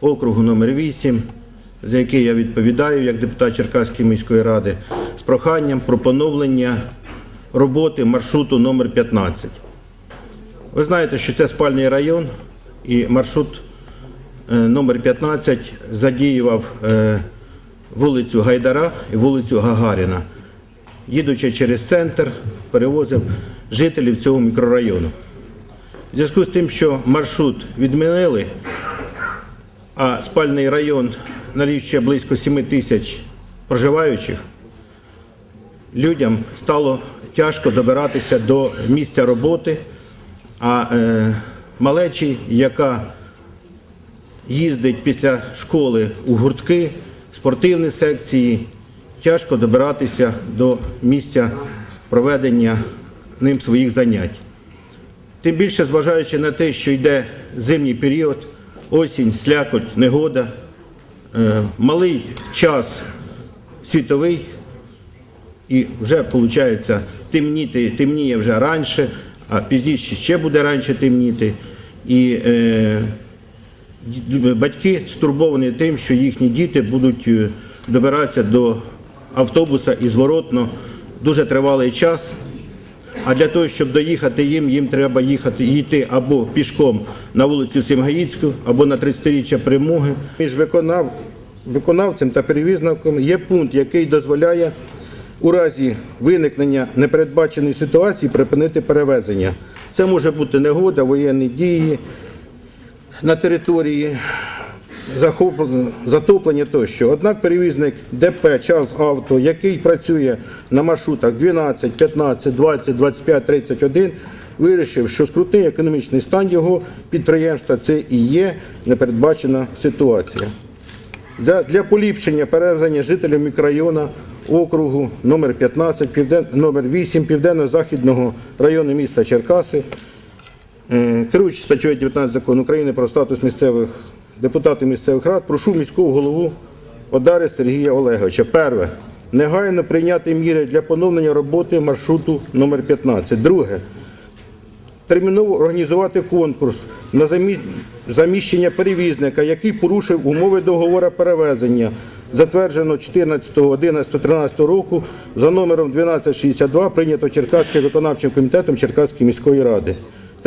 округу номер 8 за який я відповідаю як депутат Черкаської міської ради, з проханням про поновлення роботи маршруту номер 15. Ви знаєте, що це спальний район і маршрут е, номер 15 задіював е, вулицю Гайдара і вулицю Гагаріна. Їдучи через центр, перевозив жителів цього мікрорайону. В зв'язку з тим, що маршрут відмінили, а спальний район налічує близько 7 тисяч проживаючих, людям стало тяжко добиратися до місця роботи, а е, малечі, яка їздить після школи у гуртки, спортивні секції, тяжко добиратися до місця проведення ним своїх занять. Тим більше, зважаючи на те, що йде зимній період, осінь, слякоть, негода, е, малий час світовий, і вже виходить темніти, темніє вже раніше, а пізніше ще буде раніше темніти. І е, батьки стурбовані тим, що їхні діти будуть е, добиратися до автобуса і зворотно дуже тривалий час. А для того, щоб доїхати їм, їм треба їхати йти або пішком на вулицю Сімгаїцьку, або на 30-річчя Примуги. Між виконав, виконавцем та перевізником є пункт, який дозволяє у разі виникнення непередбаченої ситуації припинити перевезення. Це може бути негода, воєнні дії на території затоплення тощо. Однак перевізник ДП Чарльз Авто, який працює на маршрутах 12, 15, 20, 25, 31, вирішив, що скрутний економічний стан його підприємства це і є непередбачена ситуація. Для, для поліпшення перевезення жителів мікрорайону округу номер 15, півден, номер 8 південно-західного району міста Черкаси Е, Керуючи статтею 19 закону України про статус місцевих депутатів місцевих рад, прошу міського голову Одари Сергія Олеговича. Перше. Негайно прийняти міри для поновлення роботи маршруту номер 15. Друге. Терміново організувати конкурс на замі- заміщення перевізника, який порушив умови договору перевезення, затверджено 14.11.13 року за номером 1262, прийнято Черкаським виконавчим комітетом Черкаської міської ради.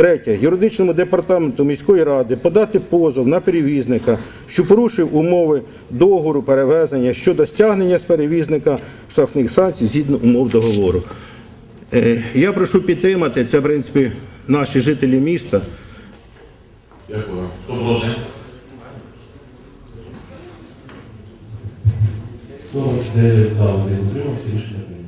Третє. Юридичному департаменту міської ради подати позов на перевізника, що порушив умови договору перевезення щодо стягнення з перевізника штрафних санкцій згідно умов договору. Е, Я прошу підтримати, це, в принципі, наші жителі міста. Дякую. Хто проти? 49 за, один рішення.